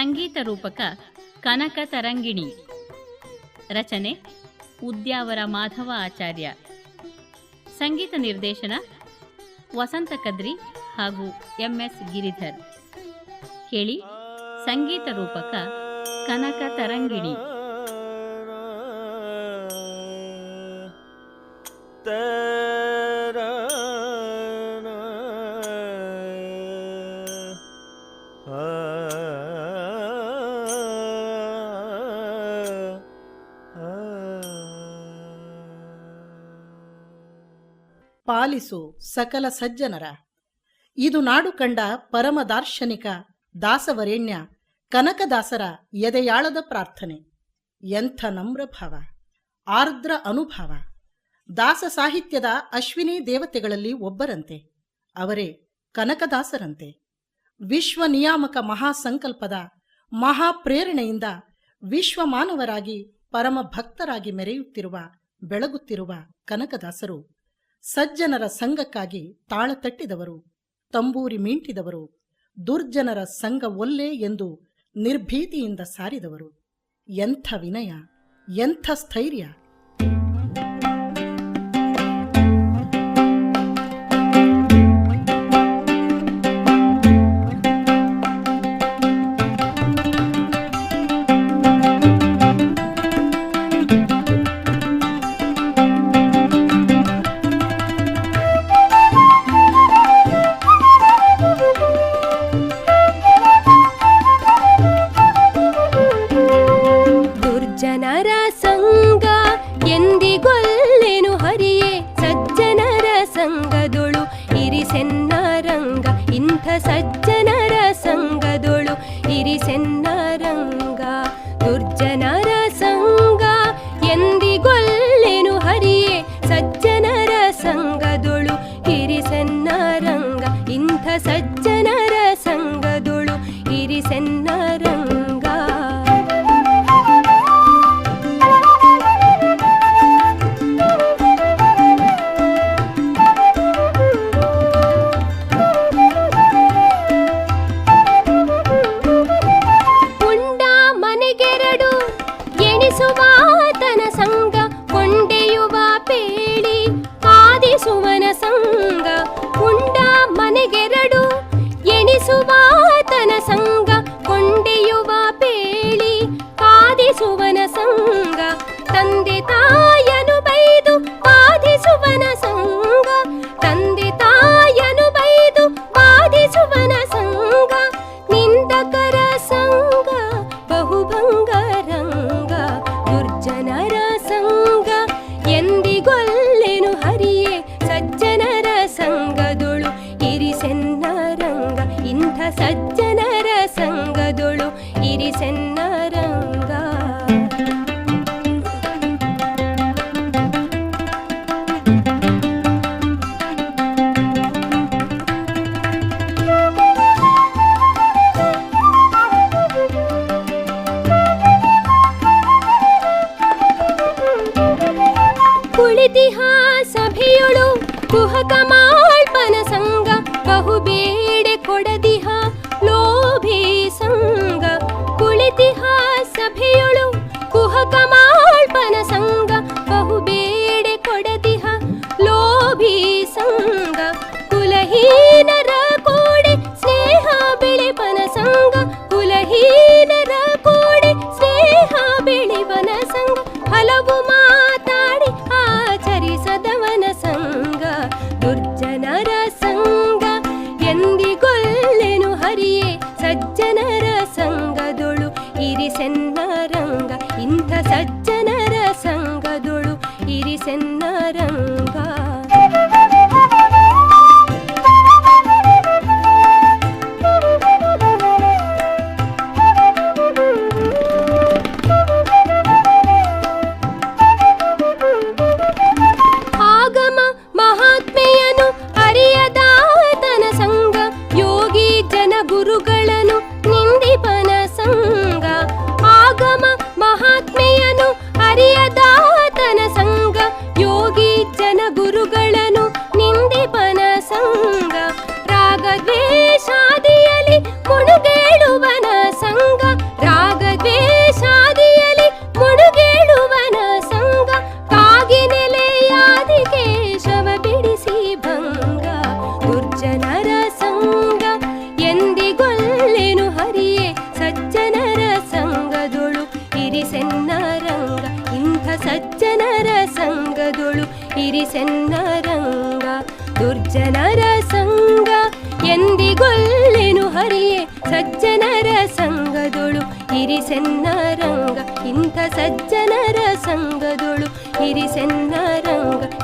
ಸಂಗೀತ ರೂಪಕ ಕನಕ ತರಂಗಿಣಿ. ರಚನೆ ಉದ್ಯಾವರ ಮಾಧವ ಆಚಾರ್ಯ. ಸಂಗೀತ ನಿರ್ದೇಶನ ವಸಂತ ಕದ್ರಿ ಹಾಗೂ ಎಂಎಸ್ ಗಿರಿಧರ್. ಕೇಳಿ ಸಂಗೀತ ರೂಪಕ ಕನಕ ತರಂಗಿಣಿ. ಪಾಲಿಸು ಸಕಲ ಸಜ್ಜನರ. ಇದು ನಾಡು ಕಂಡ ಪರಮ ದಾರ್ಶನಿಕ ದಾಸವರೇಣ್ಯ ಕನಕದಾಸರ ಎದೆಯಾಳದ ಪ್ರಾರ್ಥನೆ. ಎಂಥ ನಮ್ರ ಭಾವ, ಆರ್ದ್ರ ಅನುಭಾವ. ದಾಸ ಸಾಹಿತ್ಯದ ಅಶ್ವಿನಿ ದೇವತೆಗಳಲ್ಲಿ ಒಬ್ಬರಂತೆ, ಅವರೇ ಕನಕದಾಸರಂತೆ. ವಿಶ್ವ ನಿಯಾಮಕ ಮಹಾಸಂಕಲ್ಪದ ಮಹಾಪ್ರೇರಣೆಯಿಂದ ವಿಶ್ವ ಮಾನವರಾಗಿ ಪರಮ ಭಕ್ತರಾಗಿ ಮೆರೆಯುತ್ತಿರುವ, ಬೆಳಗುತ್ತಿರುವ ಕನಕದಾಸರು ಸಜ್ಜನರ ಸಂಘಕ್ಕಾಗಿ ತಾಳ ತಟ್ಟಿದವರು, ತಂಬೂರಿ ಮೀಂಟಿದವರು, ದುರ್ಜನರ ಸಂಘ ಒಲ್ಲೆ ಎಂದು ನಿರ್ಭೀತಿಯಿಂದ ಸಾರಿದವರು. ಎಂಥ ವಿನಯ, ಎಂಥ ಸ್ಥೈರ್ಯ. సిరిసెన్నరంగ సువాతన సంగ কামা ದುರ್ಜನರ ಸಂಘ ಎಂದಿಗೊಲ್ಲೆನು ಹರಿಯೇ ಸಜ್ಜನರ ಸಂಘದೊಳು ಇರಿಸೆನ್ನ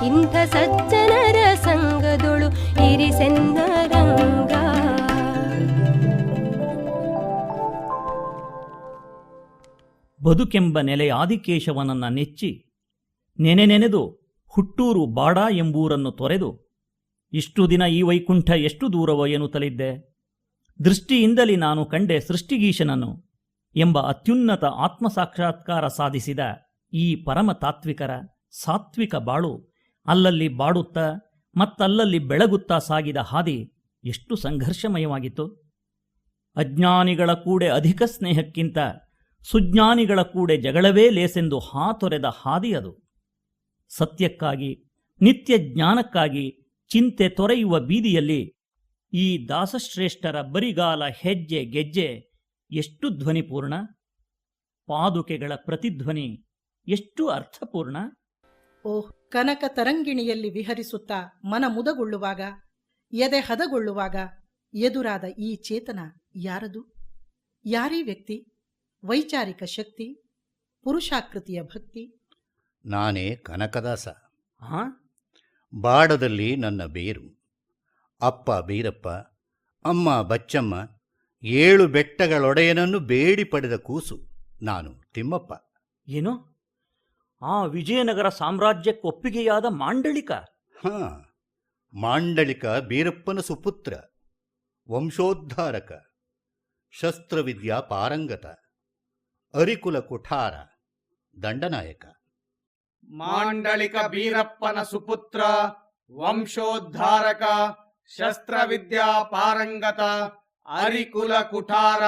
ಇಂಥ ಸಜ್ಜನರ ಸಂಗದೊಳು ಬದುಕೆಂಬ ನೆಲೆ ಆದಿಕೇಶವನನ್ನ ನೆಚ್ಚಿ, ನೆನೆ ನೆನೆದು ಹುಟ್ಟೂರು ಬಾಡ ಎಂಬೂರನ್ನು ತೊರೆದು, ಇಷ್ಟು ದಿನ ಈ ವೈಕುಂಠ ಎಷ್ಟು ದೂರವೋ ಎನ್ನುತ್ತಲಿದ್ದೆ. ದೃಷ್ಟಿಯಿಂದಲೇ ನಾನು ಕಂಡೆ ಸೃಷ್ಟಿಗೀಶನನ್ನು ಎಂಬ ಅತ್ಯುನ್ನತ ಆತ್ಮಸಾಕ್ಷಾತ್ಕಾರ ಸಾಧಿಸಿದ ಈ ಪರಮ ತಾತ್ವಿಕರ ಸಾತ್ವಿಕ ಬಾಳು. ಅಲ್ಲಲ್ಲಿ ಬಾಡುತ್ತಾ ಮತ್ತಲ್ಲಲ್ಲಿ ಬೆಳಗುತ್ತಾ ಸಾಗಿದ ಹಾದಿ ಎಷ್ಟು ಸಂಘರ್ಷಮಯವಾಗಿತ್ತು. ಅಜ್ಞಾನಿಗಳ ಕೂಡೆ ಅಧಿಕ ಸ್ನೇಹಕ್ಕಿಂತ ಸುಜ್ಞಾನಿಗಳ ಕೂಡೆ ಜಗಳವೇ ಲೇಸೆಂದು ಹಾತೊರೆದ ಹಾದಿ ಅದು. ಸತ್ಯಕ್ಕಾಗಿ, ನಿತ್ಯ ಜ್ಞಾನಕ್ಕಾಗಿ ಚಿಂತೆ ತೊರೆಯುವ ಬೀದಿಯಲ್ಲಿ ಈ ದಾಸಶ್ರೇಷ್ಠರ ಬರಿಗಾಲ ಹೆಜ್ಜೆ ಗೆಜ್ಜೆ ಎಷ್ಟು ಧ್ವನಿಪೂರ್ಣ. ಪಾದುಕೆಗಳ ಪ್ರತಿಧ್ವನಿ ಎಷ್ಟು ಅರ್ಥಪೂರ್ಣ. ಓಹ್ ಕನಕ ತರಂಗಿಣಿಯಲ್ಲಿ ವಿಹರಿಸುತ್ತಾ ಮನ ಮುದಗೊಳ್ಳುವಾಗ ಎದೆ ಹದಗೊಳ್ಳುವಾಗ ಎದುರಾದ ಈ ಚೇತನ ಯಾರದು? ಯಾರೀ ವ್ಯಕ್ತಿ? ವೈಚಾರಿಕ ಶಕ್ತಿ? ಪುರುಷಾಕೃತಿಯ ಭಕ್ತಿ? ನಾನೇ ಕನಕದಾಸ. ಹಾ? ಬಾಡದಲ್ಲಿ ನನ್ನ ಬೇರು. ಅಪ್ಪ ಬೀರಪ್ಪ ಅಮ್ಮ ಬಚ್ಚಮ್ಮ ಏಳು ಬೆಟ್ಟಗಳೊಡೆಯನನ್ನು ಬೇಡಿ ಪಡೆದ ಕೂಸು ನಾನು ತಿಮ್ಮಪ್ಪ. ಏನು? ಆ ವಿಜಯನಗರ ಸಾಮ್ರಾಜ್ಯಕ್ಕೆ ಒಪ್ಪಿಗೆಯಾದ ಮಾಂಡಳಿಕ. ಹ ಮಾಂಡಳಿಕ ಬೀರಪ್ಪನ ಸುಪುತ್ರ ವಂಶೋದ್ಧಾರಕ ಶಸ್ತ್ರವಿದ್ಯಾ ಪಾರಂಗತ ಅರಿಕುಲ ಕುಠಾರ ದಂಡನಾಯಕ. ಮಾಂಡಳಿಕ ಬೀರಪ್ಪನ ಸುಪುತ್ರ ವಂಶೋದ್ಧಾರಕ ಶಸ್ತ್ರವಿದ್ಯಾ ಪಾರಂಗತ ಅರಿಕುಲ ಕುಠಾರ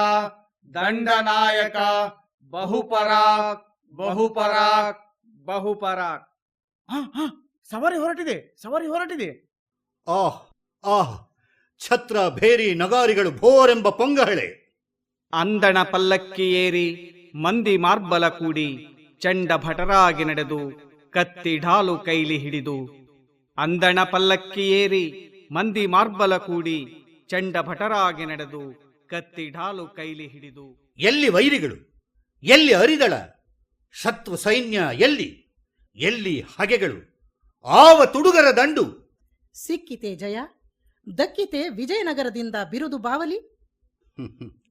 ದಂಡನಾಯಕ ಬಹುಪರಾಕ್ ಬಹುಪರಾಕ್ ಬಹುಪರಾಕ್ ಸವಾರಿ ಹೊರಟಿದೆ ಸವಾರಿ ಹೊರಟಿದೆ. ಆಹ್ ಆಹ್ ಛತ್ರ ಭೇರಿ ನಗಾರಿಗಳು ಭೋರೆಂಬ ಪೊಂಗಹಳೆ. ಅಂದಣ ಪಲ್ಲಕ್ಕಿ ಏರಿ ಮಂದಿ ಮಾರ್ಬಲ ಕೂಡಿ ಚಂಡ ಭಟರಾಗಿ ನಡೆದು ಕತ್ತಿ ಢಾಲು ಕೈಲಿ ಹಿಡಿದು. ಅಂದಣ ಪಲ್ಲಕ್ಕಿ ಏರಿ ಮಂದಿ ಮಾರ್ಬಲ ಕೂಡಿ ಚಂಡ ಭಟರಾಗಿ ನಡೆದು ಕತ್ತಿ ಢಾಲು ಕೈಲಿ ಹಿಡಿದು. ಎಲ್ಲಿ ವೈರಿಗಳು ಎಲ್ಲಿ ಅರಿದಳ ಶತ್ರು ಸೈನ್ಯ ಎಲ್ಲಿ? ಎಲ್ಲಿ ಹಗೆಗಳು? ಆವ ತುಡುಗರ ದಂಡು? ಸಿಕ್ಕಿತೆ ಜಯ. ದಕ್ಕಿತೆ ವಿಜಯನಗರದಿಂದ ಬಿರುದು ಬಾವಲಿ.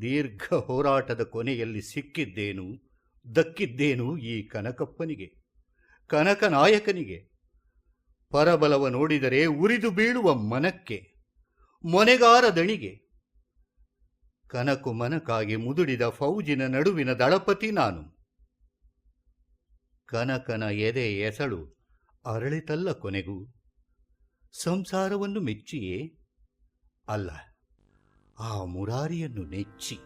ದೀರ್ಘ ಹೋರಾಟದ ಕೊನೆಯಲ್ಲಿ ಸಿಕ್ಕಿದ್ದೇನು? ದಕ್ಕಿದ್ದೇನು ಈ ಕನಕಪ್ಪನಿಗೆ? ಕನಕನಾಯಕನಿಗೆ? ಪರಬಲವ ನೋಡಿದರೆ ಉರಿದು ಬೀಳುವ ಮನಕ್ಕೆ? ಮೊನೆಗಾರ ದಣಿಗೆ? ಕನಕು ಮನಕಾಗಿ ಮುದುಡಿದ ಫೌಜಿನ ನಡುವಿನ ದಳಪತಿ ನಾನು. ಕನಕನ ಎದೆ ಎಸಳು ಅರಳಿತಲ್ಲ ಕೊನೆಗೂ. ಸಂಸಾರವನ್ನು ಮೆಚ್ಚಿಯೇ? ಅಲ್ಲ ಆ ಮುರಾರಿಯನ್ನು ನೆಚ್ಚಿ.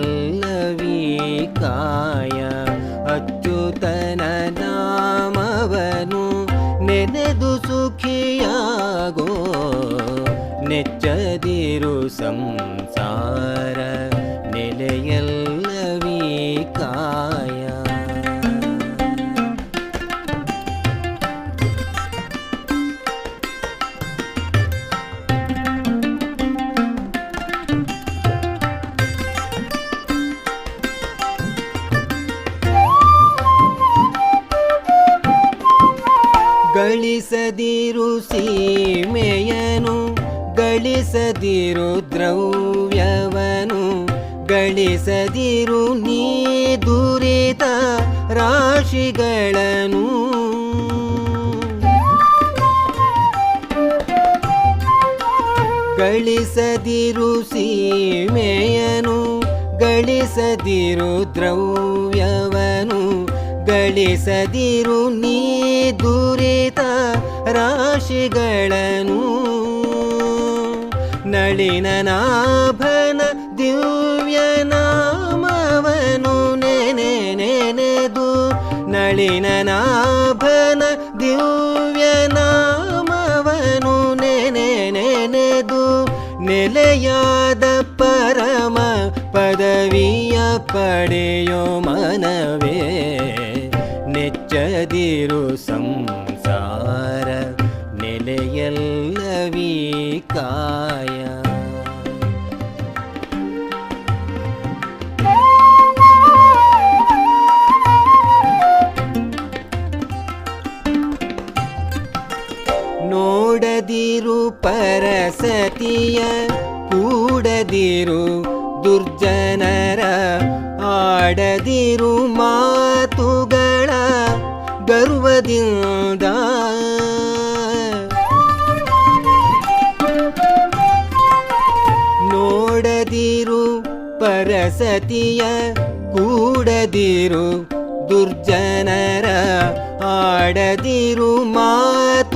ನೆಲೆಯಲ್ಲವೀ ಕಾಯ. ಅಚ್ಯುತನ ನಾಮವನು ನೆನೆದು ಸುಖಿಯಾಗೋ. ನೆಚ್ಚದಿರು ಸಂಸಾರ ನೆಲೆಯಲ್ಲವೀ ಸೀಮೆಯನು ಗಳಿಸದಿರು ದ್ರವ್ಯವನು ಗಳಿಸದಿರು ನೀ ದುರಿತ ರಾಶಿಗಳನು. ಗಳಿಸದಿರು ಸೀಮೆಯನು ಗಳಿಸದಿರು ದ್ರವ್ಯವನು ಗಳಿಸದಿರು ನೀ ದುರಿತ ರಾಶಿಗಳನ್ನು ನಳಿನ ನಾಭನ ದಿವ್ಯ ನಾಮವನು ನೆನೆ ನೆನೆದು. ನಳಿನ ನಾಭನ ದಿವ್ಯ ನಾಮವನು ನೆನೆ ನೆನೆದು. ನೆಲೆಯಾದ ಪರಮ ಪದವಿಯ ಪಡೆಯೋ ಮನವೇ. ನೆಚ್ಚದಿರು ಸಂಸಾರ ಪರಸತಿಯ ಕೂಡದಿರು ದುರ್ಜನರ ಆಡದಿರು ಮಾತುಗಳ ಗರ್ವದಿಂದ. ನೋಡದಿರು ಪರಸತಿಯ ಕೂಡದಿರು ದುರ್ಜನರ ಆಡದಿರು ಮಾತುಗಳ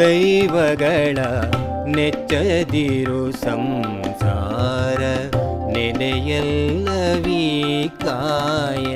ದೈವಗಳ ನೆಚ್ಚದಿರು ಸಂಸಾರ ನೆಲೆಯಲ್ಲವೀ ಕಾಯ.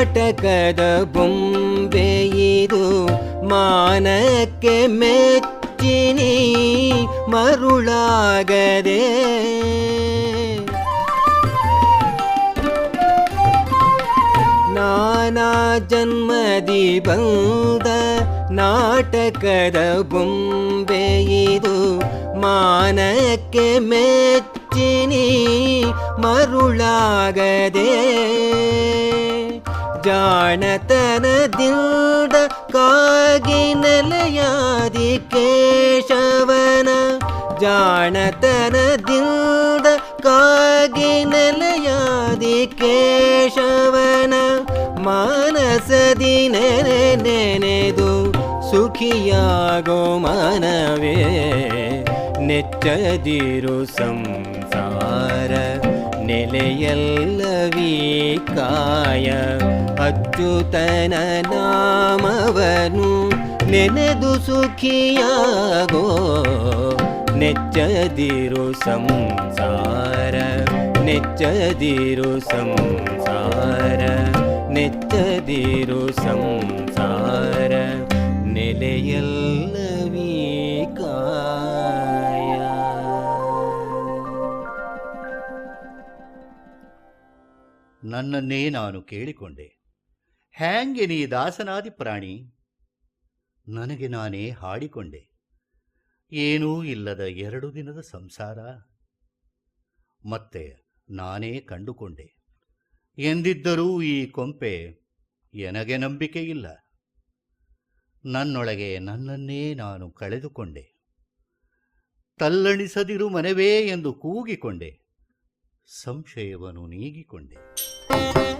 ನಾಟಕದ ಬೊಂಬೆಯಿದು ಮಾನಕ್ಕೆ ಮೆಚ್ಚಿನಿ ಮರುಳಾಗದೆ ನಾನಾ ಜನ್ಮದಿ ಬಂದ ನಾಟಕದ ಬೊಂಬೆಯಿದು ಮಾನಕ್ಕೆ ಮೆಚ್ಚಿನಿ ಮರುಳಾಗದೆ ಜಾಣತನದಿಂದ ಕಾಗಿ ನೆಲೆಯಾದಿ ಕೇಶವನ. ಜಾಣತನದಿಂದ ಕಾಗಿ ನೆಲೆಯಾದಿ ಕೇಶವನ. ಮಾನಸದಿ ನೆನೆ ನೆನೆದು ಸುಖಿಯಾಗೋ ಮನವೇ, ನೆಚ್ಚದಿರು ಸಂಸಾರ. ನೆಲೆಯಲ್ಲವೀ ಕಾಯ ಅಚ್ಯುತನ ನಾಮವನು ನೆನೆದು ಸುಖಿಯಾಗೋ ನೆಚ್ಚದಿರು ಸಂಸಾರ ನೆಚ್ಚದಿರು ಸಂಸಾರ ನೆಚ್ಚದಿರು ಸಂಸಾರ ನೆಲೆಯಲ್ಲವೀ ನನ್ನನ್ನೇ ನಾನು ಕೇಳಿಕೊಂಡೆ. ಹ್ಯಾಂಗೆ ನೀ ದಾಸನಾದಿ ಪ್ರಾಣಿ? ನನಗೆ ನಾನೇ ಹಾಡಿಕೊಂಡೆ. ಏನೂ ಇಲ್ಲದ ಎರಡು ದಿನದ ಸಂಸಾರ? ಮತ್ತೆ ನಾನೇ ಕಂಡುಕೊಂಡೆ. ಎಂದಿದ್ದರೂ ಈ ಕೊಂಪೆ ಎನಗೆ ನಂಬಿಕೆ ಇಲ್ಲ. ನನ್ನೊಳಗೆ ನನ್ನನ್ನೇ ನಾನು ಕಳೆದುಕೊಂಡೆ. ತಲ್ಲಣಿಸದಿರು ಮನವೇ ಎಂದು ಕೂಗಿಕೊಂಡೆ. ಸಂಶಯವನ್ನು ನೀಗಿಕೊಂಡೆ. ತಲ್ಲಣಿಸದಿರು ಕಣ್ಣ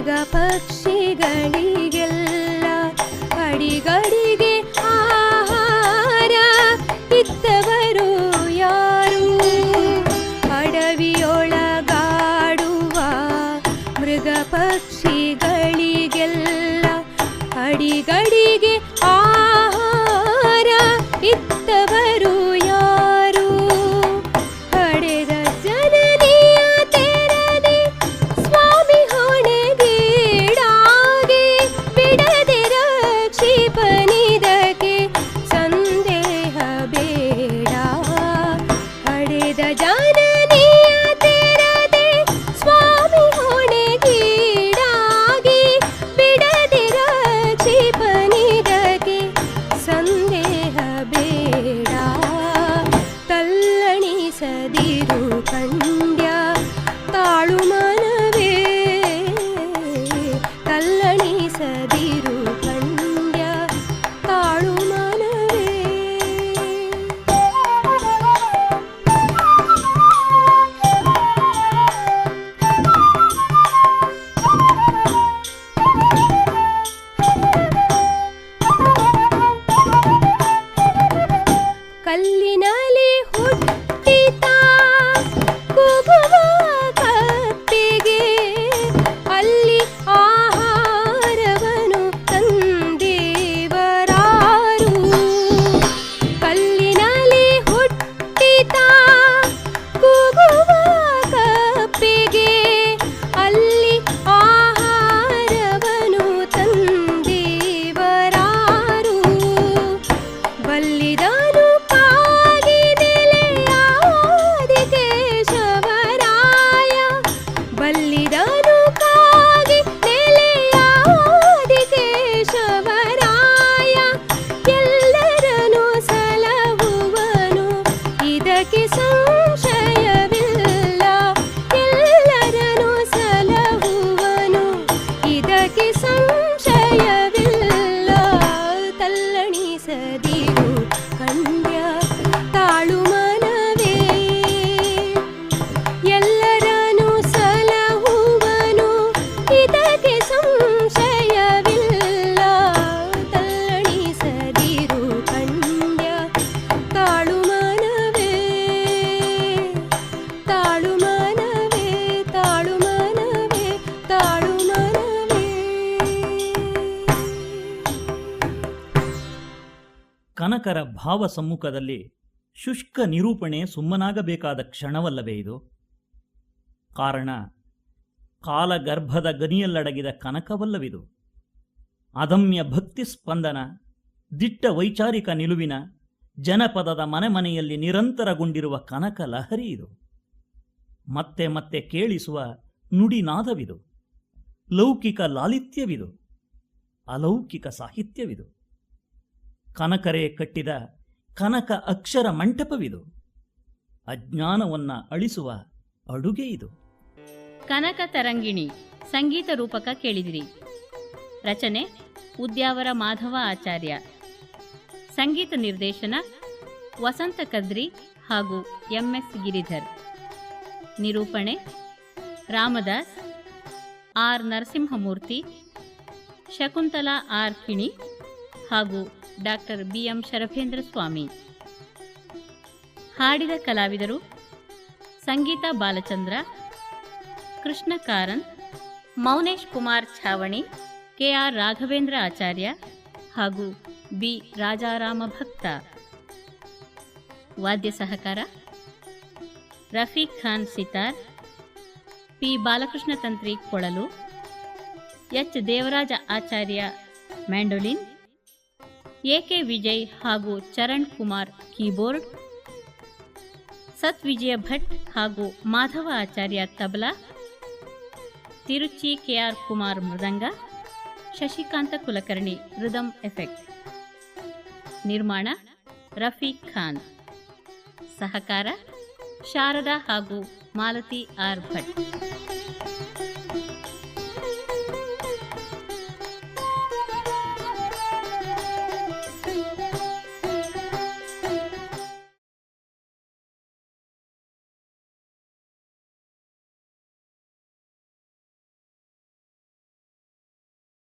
ಮರ್ಗ ಪಕ್ಷಿಗಳಿಗೆ के संशय ಭಾವ ಸಮ್ಮುಖದಲ್ಲಿ ಶುಷ್ಕ ನಿರೂಪಣೆ ಸುಮ್ಮನಾಗಬೇಕಾದ ಕ್ಷಣವಲ್ಲವೇ ಇದು? ಕಾರಣ, ಕಾಲಗರ್ಭದ ಗನಿಯಲ್ಲಡಗಿದ ಕನಕವಲ್ಲವಿದು. ಅದಮ್ಯ ಭಕ್ತಿ ಸ್ಪಂದನ, ದಿಟ್ಟ ವೈಚಾರಿಕ ನಿಲುವಿನ, ಜನಪದದ ಮನೆ ಮನೆಯಲ್ಲಿ ನಿರಂತರಗೊಂಡಿರುವ ಕನಕ ಲಹರಿ ಇದು. ಮತ್ತೆ ಮತ್ತೆ ಕೇಳಿಸುವ ನುಡಿನಾದವಿದು. ಲೌಕಿಕ ಲಾಲಿತ್ಯವಿದು. ಅಲೌಕಿಕ ಸಾಹಿತ್ಯವಿದು. ಕನಕರೇ ಕಟ್ಟಿದ ಕನಕ ಅಕ್ಷರ ಮಂಟಪವಿದು. ಅಜ್ಞಾನವನ್ನ ಅಳಿಸುವ ಅಡುಗೆ ಇದು. ಕನಕ ತರಂಗಿಣಿ, ಸಂಗೀತ ರೂಪಕ ಕೇಳಿದಿರಿ. ರಚನೆ, ಉದ್ಯಾವರ ಮಾಧವ ಆಚಾರ್ಯ. ಸಂಗೀತ ನಿರ್ದೇಶನ, ವಸಂತ ಕದ್ರಿ ಹಾಗೂ ಎಂಎಸ್ ಗಿರಿಧರ್. ನಿರೂಪಣೆ, ರಾಮದಾಸ್, ಆರ್ ನರಸಿಂಹಮೂರ್ತಿ, ಶಕುಂತಲಾ ಆರ್ ಕಿಣಿ ಹಾಗೂ ಡಾಕ್ಟರ್ ಬಿಎಂ ಶರಭೇಂದ್ರ ಸ್ವಾಮಿ. ಹಾಡಿದ ಕಲಾವಿದರು ಸಂಗೀತ ಬಾಲಚಂದ್ರ, ಕೃಷ್ಣ ಕಾರಂತ್ ಮೌನೇಶ್ ಕುಮಾರ್ ಛಾವಣಿ, ಕೆಆರ್ ರಾಘವೇಂದ್ರ ಆಚಾರ್ಯ ಹಾಗೂ ಬಿ ರಾಜಾರಾಮ ಭಕ್ತ. ವಾದ್ಯ ಸಹಕಾರ ರಫೀಕ್ ಖಾನ್ ಸಿತಾರ್, ಪಿ ಬಾಲಕೃಷ್ಣ ತಂತ್ರಿ ಕೊಳಲು, H Devaraja Acharya mandolin AK Vijay ಹಾಗೂ ಚರಣ್ ಕುಮಾರ್ ಕೀಬೋರ್ಡ್, ಸತ್ವಿಜಯ ಭಟ್ ಹಾಗೂ Madhava Acharya tabla, Tiruchi K R Kumar mridanga, Shashikanth Kulkarni rhythm effect. ನಿರ್ಮಾಣ ರಫೀಕ್ ಖಾನ್. ಸಹಕಾರ ಶಾರದಾ ಹಾಗೂ ಮಾಲತಿ ಆರ್ ಭಟ್.